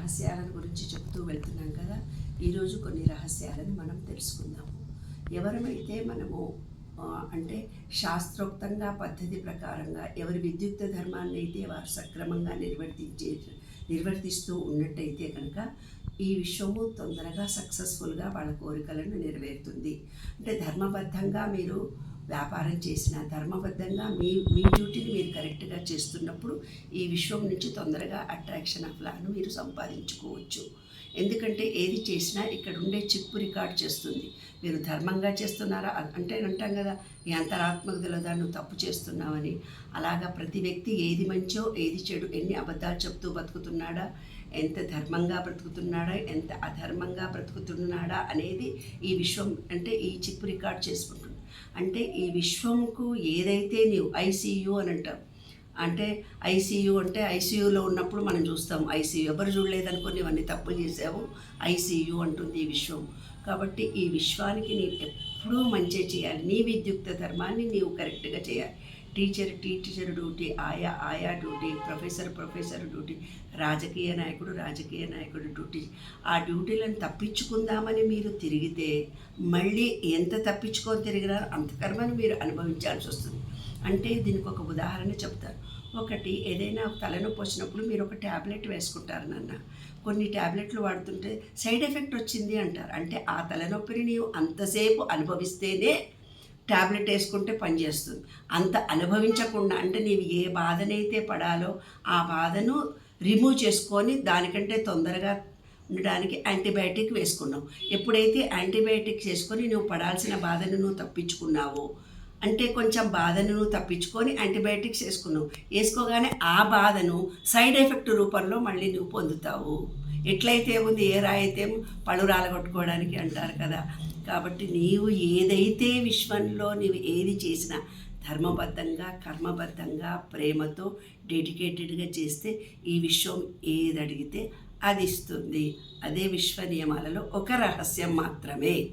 రహస్యాల గురించి చెబుతూ వెళ్తున్నాం కదా. ఈరోజు కొన్ని రహస్యాలను మనం తెలుసుకుందాము. ఎవరమైతే మనము అంటే శాస్త్రోక్తంగా పద్ధతి ప్రకారంగా ఎవరి విద్యుక్త ధర్మాన్ని అయితే వారు సక్రమంగా నిర్వర్తించే నిర్వర్తిస్తూ ఉన్నట్టయితే కనుక ఈ విశ్వము తొందరగా సక్సెస్ఫుల్గా వాళ్ళ కోరికలను నెరవేరుతుంది. అంటే ధర్మబద్ధంగా మీరు వ్యాపారం చేసిన ధర్మబద్ధంగా మీ మీ డ్యూటీని మీరు కరెక్ట్గా చేస్తున్నప్పుడు ఈ విశ్వం నుంచి తొందరగా అట్రాక్షన్ ఆఫ్ లాను మీరు సంపాదించుకోవచ్చు. ఎందుకంటే ఏది చేసినా ఇక్కడ ఉండే చిప్పు రికార్డ్ చేస్తుంది. మీరు ధర్మంగా చేస్తున్నారా? అంటే అంటాం కదా ఈ అంతరాత్మకు తెలియదా నువ్వు తప్పు చేస్తున్నావని. అలాగా ప్రతి వ్యక్తి ఏది మంచో ఏది చెడు ఎన్ని అబద్ధాలు చెప్తూ బతుకుతున్నాడా ఎంత ధర్మంగా బ్రతుకుతున్నాడా? ఎంత అధర్మంగా బ్రతుకుతున్నాడా అనేది ఈ విశ్వం అంటే ఈ చిప్పు రికార్డ్ చేసుకుంటుంది. అంటే ఈ విశ్వంకు ఏదైతే నీవు ఐసీయూ అని అంటావు అంటే ఐసీయూ అంటే ఐసీయూలో ఉన్నప్పుడు మనం చూస్తాం ఐసీయూ ఎవరు చూడలేదనుకో ఇవన్నీ తప్పులు చేసావు ఐసీయూ అంటుంది ఈ విశ్వం. కాబట్టి ఈ విశ్వానికి నీ ఎప్పుడూ మంచి చేయాలి నీ విద్యుక్త ధర్మాన్ని నీవు కరెక్ట్గా చేయాలి. టీచర్ టీచర్ డ్యూటీ ఆయా ఆయా డ్యూటీ ప్రొఫెసర్ ప్రొఫెసర్ డ్యూటీ రాజకీయ నాయకుడు రాజకీయ నాయకుడు డ్యూటీ ఆ డ్యూటీలను తప్పించుకుందామని మీరు తిరిగితే మళ్ళీ ఎంత తప్పించుకొని తిరిగినా అంత కర్మను మీరు అనుభవించాల్సి వస్తుంది. అంటే దీనికి ఒక ఉదాహరణ చెప్తారు ఒకటి ఏదైనా తలనొప్పి వచ్చినప్పుడు మీరు ఒక ట్యాబ్లెట్ వేసుకుంటారు నాన్న. కొన్ని ట్యాబ్లెట్లు వాడుతుంటే సైడ్ ఎఫెక్ట్ వచ్చింది అంటారు. అంటే ఆ తలనొప్పిని నీవు అంతసేపు అనుభవిస్తేనే ట్యాబ్లెట్ వేసుకుంటే పనిచేస్తుంది అంత అనుభవించకుండా అంటే నీవు ఏ బాధనైతే పడాలో ఆ బాధను రిమూవ్ చేసుకొని దానికంటే తొందరగా ఉండడానికి యాంటీబయాటిక్ వేసుకున్నావు. ఎప్పుడైతే యాంటీబయాటిక్ చేసుకొని నువ్వు పడాల్సిన బాధను నువ్వు తప్పించుకున్నావో అంటే కొంచెం బాధను నువ్వు తప్పించుకొని యాంటీబయాటిక్స్ వేసుకున్నావు వేసుకోగానే ఆ బాధను సైడ్ ఎఫెక్ట్ రూపంలో మళ్ళీ నువ్వు పొందుతావు. ఎట్లయితే ఉంది ఏ రాయితే పళ్ళు రాలగొట్టుకోవడానికి అంటారు కదా. కాబట్టి నీవు ఏదైతే విశ్వంలో నీవు ఏది చేసినా ధర్మబద్ధంగా కర్మబద్ధంగా ప్రేమతో డెడికేటెడ్గా చేస్తే ఈ విశ్వం ఏది అడిగితే అది ఇస్తుంది. అదే విశ్వ నియమాలలో ఒక రహస్యం మాత్రమే.